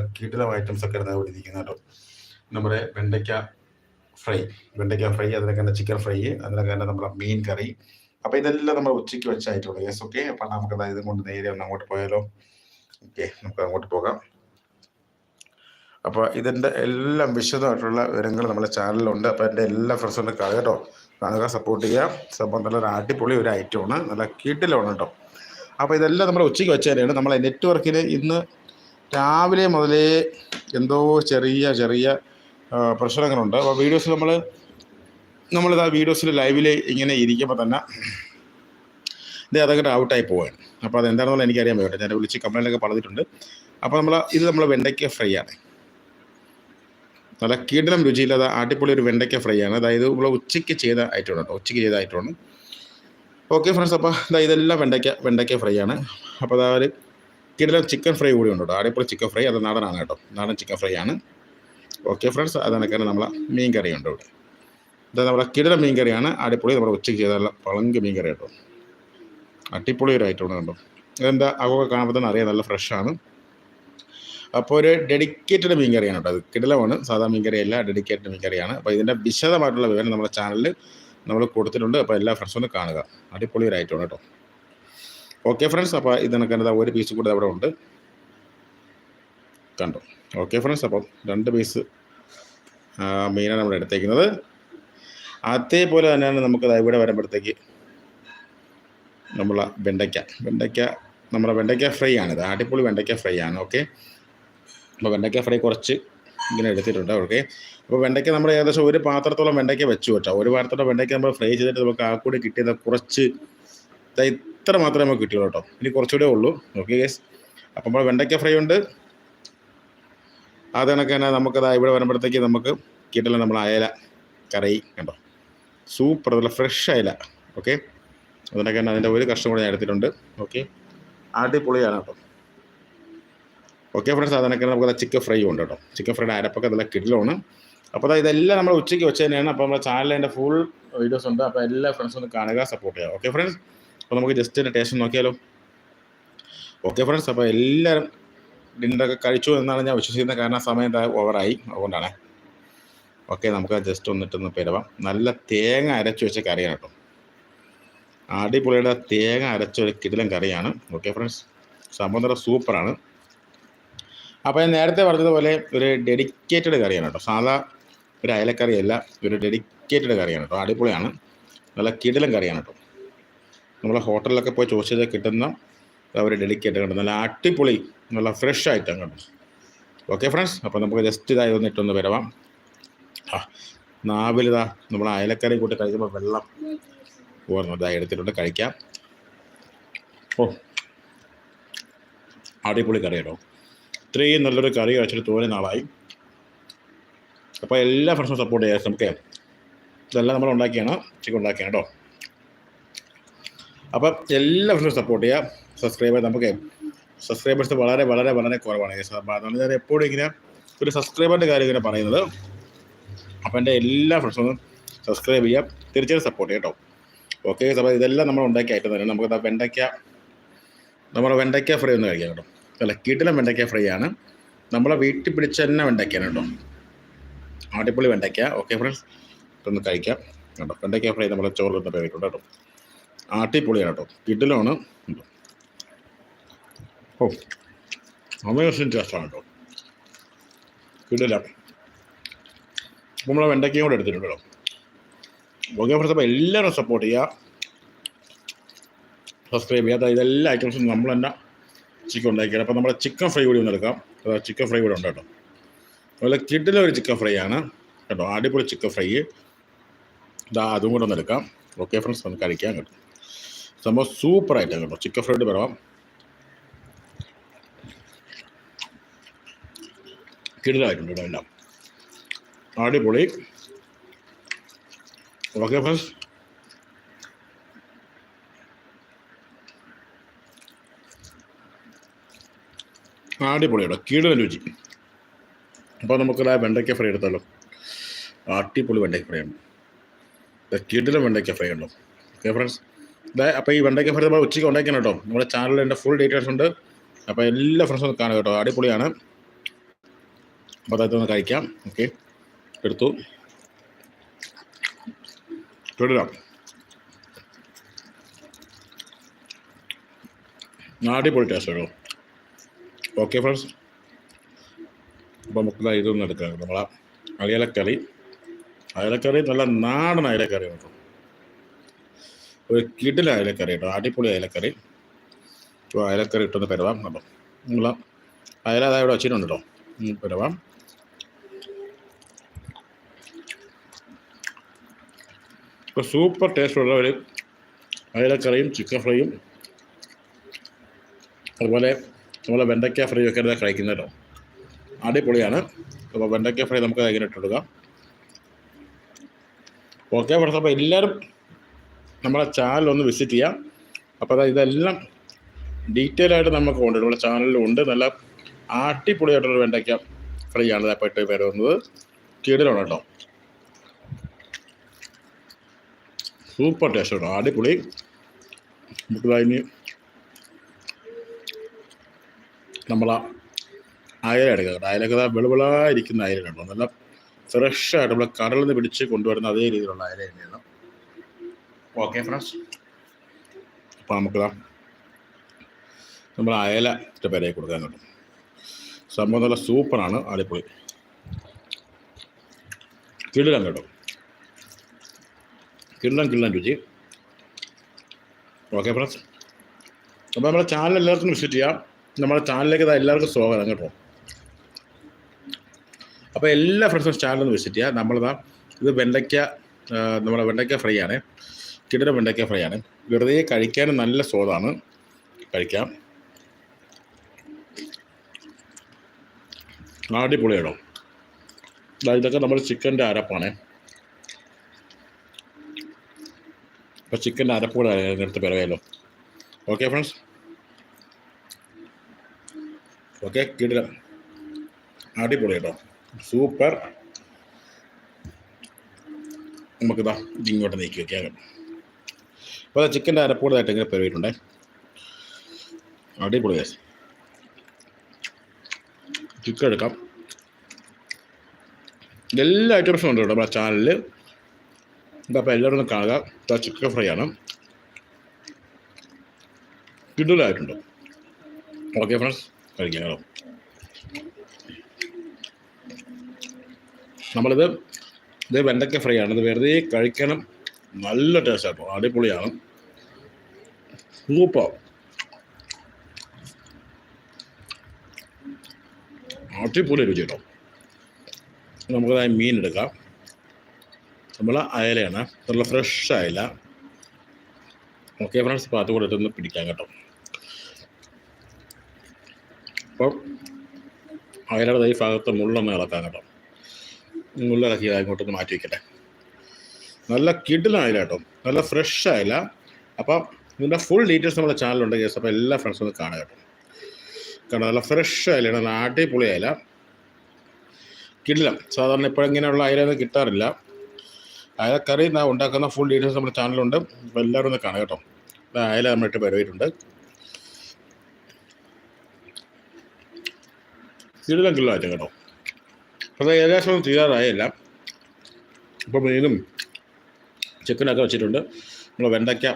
കിടിലം ഐറ്റംസ് ഒക്കെ ഇരുന്ന് ഇവിടെ ഇരിക്കുന്നത് കേട്ടോ. നമ്മുടെ വെണ്ടയ്ക്ക ഫ്രൈ. വെണ്ടയ്ക്ക ഫ്രൈ അതിനൊക്കെ തന്നെ ചിക്കൻ ഫ്രൈ അതിനൊക്കെ തന്നെ നമ്മുടെ മീൻ കറി. അപ്പോൾ ഇതെല്ലാം നമ്മൾ ഉച്ചയ്ക്ക് വെച്ചായിട്ടുള്ളൂ യെസ് ഓക്കെ അപ്പം നമുക്ക് ഇതും കൊണ്ട് നേരെ ഒന്ന് അങ്ങോട്ട് പോയാലോ? ഓക്കെ നമുക്ക് അങ്ങോട്ട് പോകാം. അപ്പോൾ ഇതിന്റെ എല്ലാം വിശദമായിട്ടുള്ള വിവരങ്ങൾ നമ്മുടെ ചാനലിലുണ്ട്. അപ്പോൾ എന്റെ എല്ലാ ഫ്രണ്ട്സും കാണുക കേട്ടോ. കാണുക സപ്പോർട്ട് ചെയ്യുക. സംഭവം നല്ല ഒരു അടിപൊളി ഒരു ഐറ്റമാണ് നല്ല കീട്ടിലാണ് കേട്ടോ. അപ്പോൾ ഇതെല്ലാം നമ്മൾ ഉച്ചയ്ക്ക് വെച്ചാലാണ് നമ്മളെ നെറ്റ്വർക്കിൽ ഇന്ന് രാവിലെ മുതലേ എന്തോ ചെറിയ ചെറിയ പ്രശ്നങ്ങളുണ്ട്. അപ്പോൾ വീഡിയോസ് നമ്മൾ നമ്മളിത് ആ വീഡിയോസിൽ ലൈവിൽ ഇങ്ങനെ ഇരിക്കുമ്പോൾ തന്നെ ഇത് അതങ്ങോട്ട് ഔട്ടായി പോവാണ്. അപ്പോൾ അതെന്താണെന്നുള്ള എനിക്കറിയാൻ പറ്റും ഞാൻ വിളിച്ച് കംപ്ലൈന്റ്ൊക്കെ പറഞ്ഞിട്ടുണ്ട്. അപ്പോൾ നമ്മൾ ഇത് നമ്മൾ വെണ്ടയ്ക്ക ഫ്രൈ ആണ്. നല്ല കീടലം രുചിയില്ലാത്ത അടിപൊളി ഒരു വെണ്ടയ്ക്ക ഫ്രൈ ആണ്. അതായത് നമ്മൾ ഉച്ചയ്ക്ക് ചെയ്ത ഐറ്റമാണ് കേട്ടോ. ഉച്ചയ്ക്ക് ചെയ്ത ഐറ്റമാണ്. ഓക്കെ ഫ്രണ്ട്സ് അപ്പോൾ ഇതാ ഇതെല്ലാം വെണ്ടയ്ക്ക വെണ്ടയ്ക്ക ഫ്രൈ ആണ്. അപ്പോൾ അതാ ഒരു കിടിലം ചിക്കൻ ഫ്രൈ കൂടി ഉണ്ട്? കേട്ടോ അടിപൊളി ചിക്കൻ ഫ്രൈ അത് നാടനാണ് കേട്ടോ. നാടൻ ചിക്കൻ ഫ്രൈ ആണ്. ഓക്കെ ഫ്രണ്ട്സ് അത് കണക്കാണ് നമ്മളെ മീൻ കറി ഉണ്ട് ഇവിടെ. ഇത് നമ്മുടെ കിടിലം മീൻ കറിയാണ്. അടിപൊളി നമ്മുടെ ഉച്ചയ്ക്ക് ചെയ്ത പളങ്ക് മീൻ കറി കേട്ടോ. അടിപൊളി ഒരു ഐറ്റം ഉണ്ട് കേട്ടോ. ഇതെന്താ? അകൊക്കെ കാണുമ്പോൾ തന്നെ അറിയാം നല്ല ഫ്രഷാണ് അപ്പോൾ ഒരു ഡെഡിക്കേറ്റഡ് മീൻ കറിയാണ് കേട്ടോ. അത് കിടലമാണ്. സാധാ മീൻ കറിയല്ല ഡെഡിക്കേറ്റഡ് മീൻ കറിയാണ്. അപ്പോൾ ഇതിന്റെ വിശദമായിട്ടുള്ള വിവരം നമ്മുടെ ചാനലിൽ നമ്മൾ കൊടുത്തിട്ടുണ്ട്. അപ്പോൾ എല്ലാ ഫ്രണ്ട്സും കാണുക. അടിപൊളി ഒരു ഐറ്റമാണ് കേട്ടോ. ഓക്കെ ഫ്രണ്ട്സ് അപ്പോൾ ഇതിനൊക്കെ എന്താ ഒരു പീസ് കൂടെ അവിടെ ഉണ്ട്. കണ്ടോ? ഓക്കെ ഫ്രണ്ട്സ് അപ്പം രണ്ട് പീസ് മീനാണ് നമ്മൾ എടുത്തേക്കുന്നത്. അതേപോലെ തന്നെയാണ് നമുക്ക് ഇവിടെ വരുമ്പോഴത്തേക്ക് നമ്മളെ വെണ്ടയ്ക്ക. വെണ്ടയ്ക്ക നമ്മുടെ വെണ്ടയ്ക്ക ഫ്രൈ ആണിത് അടിപൊളി വെണ്ടയ്ക്ക ഫ്രൈ ആണ്. ഓക്കെ അപ്പോൾ വെണ്ടയ്ക്ക ഫ്രൈ കുറച്ച് ഇങ്ങനെ എടുത്തിട്ടുണ്ട്. ഓക്കെ അപ്പോൾ വെണ്ടയ്ക്ക നമ്മൾ ഏകദേശം ഒരു പാത്രത്തോളം വെണ്ടയ്ക്ക വെച്ചു കേട്ടോ. ഒരു പാത്രത്തോളം വെണ്ടയ്ക്ക നമ്മൾ ഫ്രൈ ചെയ്തിട്ട് നമുക്ക് ആ കൂടി കിട്ടിയത് കുറച്ച് ഇത്ര മാത്രമേ നമുക്ക് കിട്ടിയുള്ളൂ കേട്ടോ. ഇനി കുറച്ചുകൂടെ ഉള്ളൂ. ഓക്കെ ഗേസ് അപ്പം നമ്മൾ വെണ്ടയ്ക്ക ഫ്രൈ ഉണ്ട്. അത് കണക്ക് തന്നെ നമുക്കത് ഇവിടെ വരുമ്പോഴത്തേക്ക് നമുക്ക് കിട്ടില്ല നമ്മൾ അയല കറി കണ്ടോ. സൂപ്പർ നല്ല ഫ്രഷ് അയല. ഓക്കെ അതിനൊക്കെ തന്നെ അതിന്റെ ഒരു കഷ്ണം കൂടെ ഞാൻ എടുത്തിട്ടുണ്ട്. ഓക്കെ അടിപൊളിയാണ് കേട്ടോ. ഓക്കെ ഫ്രണ്ട്സ് അതിനൊക്കെ നമുക്ക് ചിക്കൻ ഫ്രൈ ഉണ്ട് കേട്ടോ. ചിക്കൻ ഫ്രൈയുടെ അരപ്പൊക്കെ നല്ല കിടിലാണ്. അപ്പോൾ അതായത് ഇതെല്ലാം നമ്മൾ ഉച്ചയ്ക്ക് വെച്ച് തന്നെയാണ്. അപ്പോൾ നമ്മുടെ ചാനലിന്റെ ഫുൾ വീഡിയോസ് ഉണ്ട്. അപ്പോൾ എല്ലാ ഫ്രണ്ട്സും ഒന്ന് കാണുക സപ്പോർട്ട് ചെയ്യുക. ഓക്കെ ഫ്രണ്ട്സ് അപ്പോൾ നമുക്ക് ജസ്റ്റ് ടേസ്റ്റ് നോക്കിയാലോ. ഓക്കെ ഫ്രണ്ട്സ് അപ്പോൾ എല്ലാവരും ഡിന്നറൊക്കെ കഴിച്ചു എന്നാണ് ഞാൻ വിശ്വസിക്കുന്നത് കാരണം സമയം ഓവറായി അതുകൊണ്ടാണ്. ഓക്കെ നമുക്ക് ജസ്റ്റ് ഒന്നിട്ടൊന്ന് പെരവാം. നല്ല തേങ്ങ അരച്ചു വെച്ച കറിയാണ് കേട്ടോ. അടിപൊളിയുടെ തേങ്ങ അരച്ച ഒരു കിടിലൻ കറിയാണ്. ഓക്കെ ഫ്രണ്ട്സ് നല്ല സൂപ്പറാണ്. അപ്പോൾ ഞാൻ നേരത്തെ പറഞ്ഞതുപോലെ ഒരു ഡെഡിക്കേറ്റഡ് കറിയാണ് കേട്ടോ. സാധാ ഒരു അയലക്കറിയല്ല ഒരു ഡെഡിക്കേറ്റഡ് കറിയാണ് കേട്ടോ. അടിപൊളിയാണ്. നല്ല കിടിലൻ കറിയാണ് കേട്ടോ. നമ്മളെ ഹോട്ടലിലൊക്കെ പോയി ചോദിച്ചത് കിട്ടുന്ന അവർ ഡെലിക്കേറ്റ് കണ്ടു നല്ല അടിപൊളി നല്ല ഫ്രഷ് ആയിട്ടാണ് കണ്ടു ഓക്കെ ഫ്രണ്ട്സ് അപ്പോൾ നമുക്ക് ജസ്റ്റ് ഇതായി ഒന്ന് ഇട്ടൊന്ന് വരവാം. ആ നാവിലിതാ നമ്മൾ അയലക്കറി കൂട്ടി കഴിക്കുമ്പോൾ വെള്ളം ഓർമ്മതായി എടുത്തിട്ടുണ്ട് കഴിക്കാം. ഓ അടിപൊളി കറി കേട്ടോ. ഇത്രയും നല്ലൊരു കറി കഴിച്ചിട്ട് തോന്നിയ നാളായി. അപ്പോൾ എല്ലാ ഫ്രണ്ട്സും സപ്പോർട്ട് ചെയ്യാം നമുക്ക് ഇതെല്ലാം നമ്മൾ ഉണ്ടാക്കിയാണ് ഉച്ചയ്ക്ക് ഉണ്ടാക്കിയാണ് കേട്ടോ. അപ്പം എല്ലാ ഫ്രണ്ട്സും സപ്പോർട്ട് ചെയ്യുക. സബ്സ്ക്രൈബർ നമുക്ക് സബ്സ്ക്രൈബേഴ്സ് വളരെ വളരെ വളരെ കുറവാണ് അതുകൊണ്ട് ഞാൻ എപ്പോഴും ഇങ്ങനെ ഒരു സബ്സ്ക്രൈബറിന്റെ കാര്യം ഇങ്ങനെ പറയുന്നത്. അപ്പം എന്റെ എല്ലാ ഫ്രണ്ട്സും സബ്സ്ക്രൈബ് ചെയ്യാം തീർച്ചയായും സപ്പോർട്ട് ചെയ്യാം കേട്ടോ. ഓക്കെ അപ്പോൾ ഇതെല്ലാം നമ്മൾ ഉണ്ടാക്കി ആയിട്ട് തന്നെ. നമുക്ക് വെണ്ടയ്ക്ക നമ്മുടെ വെണ്ടയ്ക്ക ഫ്രൈ ഒന്ന് കഴിക്കാം കേട്ടോ. അല്ല കീട്ടിലും വെണ്ടയ്ക്ക ഫ്രൈ ആണ്. നമ്മളെ വീട്ടിൽ പിടിച്ച തന്നെ വെണ്ടയ്ക്കാണ് കേട്ടോ. അടിപൊളി വെണ്ടയ്ക്ക. ഓക്കെ ഫ്രണ്ട്സ് ഇതൊന്ന് കഴിക്കാം. കേട്ടോ വെണ്ടയ്ക്ക ഫ്രൈ നമ്മുടെ ചോറിൽ നിന്ന് പേരിട്ടുണ്ട് കേട്ടോ. അടിപൊളിയാണ് കേട്ടോ കിഡിലാണ് ഓ അമേസിങ് ടേസ്റ്റാണ് കേട്ടോ കിടില നമ്മൾ വെണ്ടയ്ക്കയും കൂടെ എടുത്തിട്ടുണ്ട് കേട്ടോ. ഓക്കെ ഫ്രണ്ട്സ് അപ്പോൾ എല്ലാവരും സപ്പോർട്ട് ചെയ്യുക. സബ്സ്ക്രൈബ് ചെയ്യുക. ഇതെല്ലാ ഐറ്റംസും നമ്മൾ തന്നെ ചിക്കൻ ഉണ്ടാക്കിയത് അപ്പോൾ നമ്മുടെ ചിക്കൻ ഫ്രൈ കൂടി ഒന്ന് എടുക്കാം. അതായത് ചിക്കൻ ഫ്രൈ കൂടെ ഉണ്ട് കേട്ടോ. അതുപോലെ കിഡിലെ ഒരു ചിക്കൻ ഫ്രൈ ആണ് കേട്ടോ. അടിപൊളി ചിക്കൻ ഫ്രൈ ഇതാ അതും കൂടെ ഒന്ന് എടുക്കാം. ഓക്കെ ഫ്രണ്ട്സ് ഒന്ന് കഴിക്കാൻ കേട്ടോ. സംഭവം സൂപ്പർ ആയിട്ട് കേട്ടോ. ചിക്കൻ ഫ്രൈഡ് പറയാം കിടിലായിട്ടുണ്ട് കേട്ടോ എല്ലാം. അടിപൊളി. ഓക്കെ ഫ്രണ്ട്സ് അടിപൊളിയുടെ കീടല രുചി. അപ്പോൾ നമുക്കൊരു വെണ്ടയ്ക്ക ഫ്രൈ എടുത്താലോ? അടിപൊളി വെണ്ടയ്ക്ക ഫ്രൈ ഉണ്ട് കീടിലും വെണ്ടയ്ക്ക ഫ്രൈ ഉണ്ടോ? ഓക്കെ ഫ്രണ്ട്സ് അപ്പോൾ ഈ വെണ്ടയ്ക്ക ഫ്രൈ നമ്മൾ ഉച്ചയ്ക്ക് ഉണ്ടാക്കണം കേട്ടോ. നമ്മുടെ ചാനലിൽ എന്റെ ഫുൾ ഡീറ്റെയിൽസ് ഉണ്ട്. അപ്പോൾ എല്ലാ ഫ്രണ്ട്സും കാണുക കേട്ടോ. അടിപൊളിയാണ്. അപ്പോൾ ഒന്ന് കഴിക്കാം. ഓക്കെ എടുത്തു. തുടരാം അടിപൊളി ടേസ്റ്റ് കേട്ടോ ഓക്കെ ഫ്രണ്ട്സ് അപ്പോൾ നമുക്ക് ഇതൊന്നും എടുക്കാം. നമ്മളെ അയലക്കറി. അയലക്കറി നല്ല നാടൻ അയലക്കറി കേട്ടോ. ഒരു കിടില അയലക്കറി കേട്ടോ. അടിപൊളി അയലക്കറി. അയലക്കറി ഇട്ടൊന്ന് പരവാം. കേട്ടോ നമ്മൾ അയല അതായത് ഇവിടെ വച്ചിട്ടുണ്ട് കേട്ടോ. പരവാം. ഇപ്പോൾ സൂപ്പർ ടേസ്റ്റുള്ള ഒരു അയലക്കറിയും ചിക്കൻ ഫ്രൈയും അതുപോലെ നമ്മളെ വെണ്ടയ്ക്ക ഫ്രൈ ഒക്കെ ഇതാ കഴിക്കുന്നത് കേട്ടോ. അടിപൊളിയാണ്. അപ്പോൾ വെണ്ടയ്ക്ക ഫ്രൈ നമുക്ക് അതിങ്ങനെ ഇട്ടെടുക്കാം ഓക്കെ ഫ്രണ്ട്സ് അപ്പോൾ എല്ലാവരും നമ്മളെ ചാനൽ ഒന്ന് വിസിറ്റ് ചെയ്യാം. അപ്പോൾ അതായത് ഇതെല്ലാം ഡീറ്റെയിൽ ആയിട്ട് നമുക്ക് ഉണ്ട് നമ്മുടെ ചാനലിലും ഉണ്ട്. നല്ല അടിപൊളിയായിട്ടുള്ള വെണ്ടയ്ക്ക ഫ്രൈ ആണ് പെട്ട് വരുന്നത് കീടലാണ് കേട്ടോ. സൂപ്പർ ടേസ്റ്റ് കേട്ടോ. അടിപൊളി. നമുക്ക് അതിന് നമ്മളാ അയല എടുക്കുക അയലൊക്കെ വെളുവിളായിരിക്കുന്ന അയല കേട്ടോ. നല്ല ഫ്രഷ് ആയിട്ട് നമ്മൾ കടലിൽ നിന്ന് പിടിച്ച് കൊണ്ടുവരുന്ന അതേ രീതിയിലുള്ള അയല തന്നെയാണ്. ഓക്കെ ഫ്രണ്ട്സ് അപ്പോൾ നമുക്കിതാ നമ്മൾ അയല പേരെ കൊടുക്കാൻ കേട്ടോ. സംഭവം നല്ല സൂപ്പറാണ് അടിപൊളി. കിടിലം കേട്ടോ. കിടിലം കിടിലം രുചി. ഓക്കെ ഫ്രണ്ട്സ് അപ്പോൾ നമ്മുടെ ചാനൽ എല്ലാവർക്കും വിസിറ്റ് ചെയ്യാം. നമ്മുടെ ചാനലിലേക്ക് എല്ലാവർക്കും സ്വാഗതം കേട്ടോ. അപ്പോൾ എല്ലാ ഫ്രണ്ട്സും ചാനലൊന്ന് വിസിറ്റ് ചെയ്യുക നമ്മളിതാ ഇത് വെണ്ടയ്ക്ക നമ്മുടെ വെണ്ടയ്ക്ക ഫ്രൈ ആണ്. കിടിലം വെണ്ടയ്ക്ക ഫ്രൈ ആണ് വെറുതെ കഴിക്കാൻ നല്ല സ്വാദാണ്. കഴിക്കാം. അടിപൊളിയാണോ? ഇതൊക്കെ നമ്മുടെ ചിക്കന്റെ അരപ്പാണ്. അപ്പോൾ ചിക്കന്റെ അരപ്പ് നേരത്തെ പിറകല്ലോ ഓക്കെ ഫ്രണ്ട്സ് ഓക്കെ കിടിലം. അടിപൊളി കേട്ടോ സൂപ്പർ. നമുക്കിതാ ഇങ്ങോട്ട് നീക്കി വയ്ക്കാം അപ്പോൾ ചിക്കന്റെ അരപ്പൂടായിട്ട് ഇങ്ങനെ പെരുവിട്ടുണ്ടേ അടിപൊളി guys. ചിക്കൻ എടുക്കാം. എല്ലാ ഐറ്റംസും ഉണ്ട് കേട്ടോ നമ്മുടെ ചാനലിൽ അപ്പോൾ എല്ലാവരും ഒന്ന് കാണുക. ചിക്കൻ ഫ്രൈ ആണ്. കിഡലായിട്ടുണ്ട് ഓക്കെ ഫ്രണ്ട്സ് കഴിക്കാം നമ്മളിത് ഇത് വെണ്ടയ്ക്ക ഫ്രൈ ആണ്. ഇത് വെറുതെ കഴിക്കണം. നല്ല ടേസ്റ്റ് ആട്ടോ അടിപൊളിയാണ്. സൂപ്പർ അടിപൊളി രുചി കേട്ടോ. നമുക്കതായ മീൻ എടുക്കാം. നമ്മൾ അയലയാണ്. നല്ല ഫ്രഷ് അയല. ഓക്കെ ഫ്രണ്ട്സ് അപ്പോൾ അതുകൂടെ ഇട്ടൊന്ന് പിടിക്കാം കേട്ടോ. അപ്പം അയലയുടെ ഈ ഭാഗത്ത് മുള്ളൊന്ന് ഇളക്കാം കേട്ടോ. മുള്ളിളക്കി അങ്ങോട്ടൊന്ന് മാറ്റി വയ്ക്കട്ടെ നല്ല കിഡിലായില്ല കേട്ടോ. നല്ല ഫ്രഷ് ആയില്ല അപ്പം ഇതിന്റെ ഫുൾ ഡീറ്റെയിൽസ് നമ്മുടെ ചാനലുണ്ട് കേസ് അപ്പോൾ എല്ലാ ഫ്രണ്ട്സും ഒന്ന് കാണുക കേട്ടോ. കാരണം നല്ല ഫ്രഷ് അയല നല്ല അടിപൊളി അയല. കിടിലം. സാധാരണ ഇപ്പോൾ ഇങ്ങനെയുള്ള അയലൊന്നും കിട്ടാറില്ല. അയല കറി ഞാൻ ഉണ്ടാക്കുന്ന ഫുൾ ഡീറ്റെയിൽസ് നമ്മുടെ ചാനലുണ്ട് അപ്പോൾ എല്ലാവരും ഒന്ന് കാണുക കേട്ടോ. അയല നമ്മളിട്ട് പരിപാടിയിട്ടുണ്ട് കിടിലം കിട്ടില്ല ആയിട്ട് കേട്ടോ. അപ്പോൾ ഏകദേശം ഒന്നും തീരാറായില്ല. ഇപ്പോൾ മീനും ചിക്കനൊക്കെ വെച്ചിട്ടുണ്ട്. നമ്മൾ വെണ്ടയ്ക്ക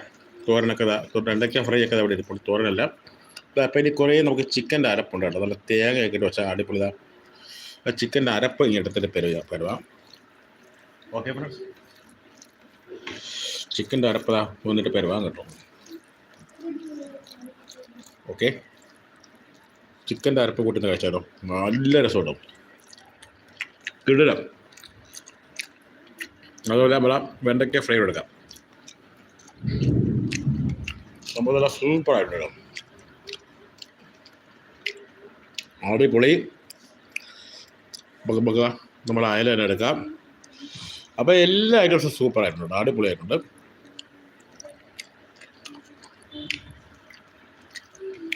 തോരനൊക്കെ വെണ്ടയ്ക്ക ഫ്രൈ ഒക്കെ അവിടെ ഇരിപ്പുണ്ട് തോരനല്ല. ദാ അപ്പോൾ ഇനി കുറേ നമുക്ക് ചിക്കന്റെ അരപ്പുണ്ട് കേട്ടോ. നല്ല തേങ്ങയൊക്കെ ഇട്ട് വെച്ചാൽ അടിപൊളി ആ ചിക്കന്റെ അരപ്പ് ഇങ്ങനെ എടുത്തിട്ട് പെരുക പെരുവാ. ഓക്കെ ചിക്കന്റെ അരപ്പതാ വന്നിട്ട് പെരുവാൻ കേട്ടോ. ഓക്കെ ചിക്കന്റെ അരപ്പ് കൂട്ടി. കഴിച്ചാലോ നല്ല രസം കിടുരം അതുപോലെ നമ്മളാ വെണ്ടയ്ക്ക ഫ്രൈ എടുക്കാം. സംഭവം നല്ല സൂപ്പറായിട്ടുണ്ട് അടിപൊളി. നമുക്ക് ബക നമ്മൾ അയല തന്നെ എടുക്കാം. അപ്പോൾ എല്ലാ ഐറ്റംസും സൂപ്പറായിട്ടുണ്ട് അടിപൊളിയായിട്ടുണ്ട്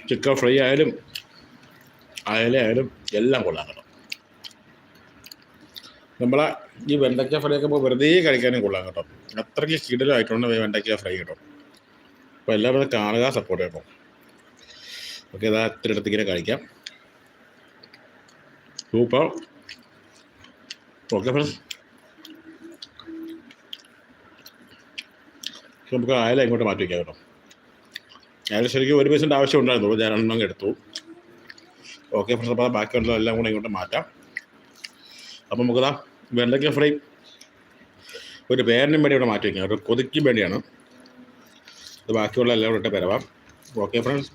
ചിക്കൻ ഫ്രൈ ആയാലും അയല ആയാലും എല്ലാം കൊള്ളാം കേട്ടോ. നമ്മളെ ഈ വെണ്ടയ്ക്ക ഫ്രൈ ഒക്കെ വെറുതെ കഴിക്കാനും കൊള്ളാം കേട്ടോ. അത്രയ്ക്ക് കിടലായിട്ടുണ്ട് വെണ്ടയ്ക്ക ഫ്രൈ കേട്ടോ. അപ്പോൾ എല്ലാവരും കാണുക സപ്പോർട്ട് ചെയ്യണം. ഓക്കെ ഇതാ ഇത്ര ഇങ്ങനെ കഴിക്കാം സൂപ്പർ ഓക്കെ ഫ്രണ്ട്സ് നമുക്ക് അയല ഇങ്ങോട്ട് മാറ്റി വയ്ക്കാം കേട്ടോ. അയല ശരിക്കും ഒരു പൈസന്റെ ആവശ്യം ഉണ്ടായിരുന്നു ഞാൻ എണ്ണം എടുത്തു. ഓക്കെ ഫ്രണ്ട്സ് അപ്പോൾ ബാക്കിയുള്ള എല്ലാം കൂടെ ഇങ്ങോട്ട് മാറ്റാം. അപ്പോൾ നമുക്കതാ വെണ്ടയ്ക്ക ഫ്രൈ ഒരു പേരിനും വേണ്ടി ഇവിടെ മാറ്റി വയ്ക്കാം ഒരു കൊതിക്കും വേണ്ടിയാണ്. ഇത് ബാക്കിയുള്ള എല്ലാവരും ഇട്ട് പെരവാം. ഓക്കെ ഫ്രണ്ട്സ്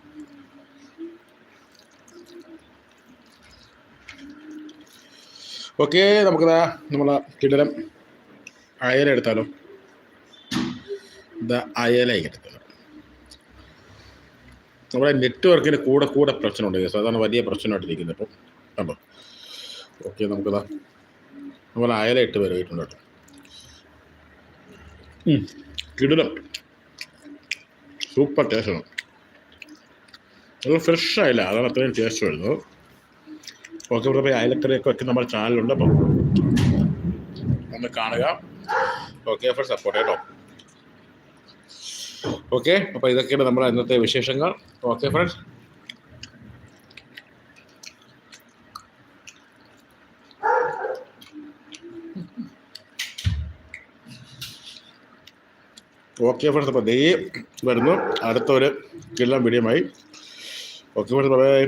ഓക്കെ നമുക്കിതാ നമ്മളെ കിടലം അയല എടുത്താലോ? ഇതാ അയല എടുത്താലോ? നമ്മുടെ നെറ്റ്വർക്കിന് കൂടെ കൂടെ പ്രശ്നമുണ്ട് കേസ് അതാണ് വലിയ പ്രശ്നമായിട്ടിരിക്കുന്നത് ഇപ്പം. കണ്ടോ? ഓക്കെ നമുക്കിതാ നമ്മൾ അയല ഇട്ട് വരവിട്ടുണ്ട് കേട്ടോ. കിടിലം. സൂപ്പർ ടേസ്റ്റാണ് അത് ഫ്രഷ് ആയില്ല അതാണ് അത്രയും ടേസ്റ്റ് വരുന്നത് ഓക്കെ ഇവിടെ പോയി അയലക്കറിയൊക്കെ വെക്കുന്ന നമ്മുടെ ചാനലുണ്ട് അപ്പം ഒന്ന് കാണുക ഓക്കെ ഫോർ സപ്പോർട്ട് കേട്ടോ ഓക്കെ അപ്പോൾ ഇതൊക്കെയാണ് നമ്മുടെ ഇന്നത്തെ വിശേഷങ്ങൾ ഓക്കെ ഫ്രണ്ട്സ് ഓക്കെ ഫ്രണ്ട്സ് അപ്പോൾ ദേ വരുന്നു. അടുത്തൊരു കിള്ളം വീഡിയോമായി ഓക്കെ ഫ്രണ്ട്സ് ബൈ.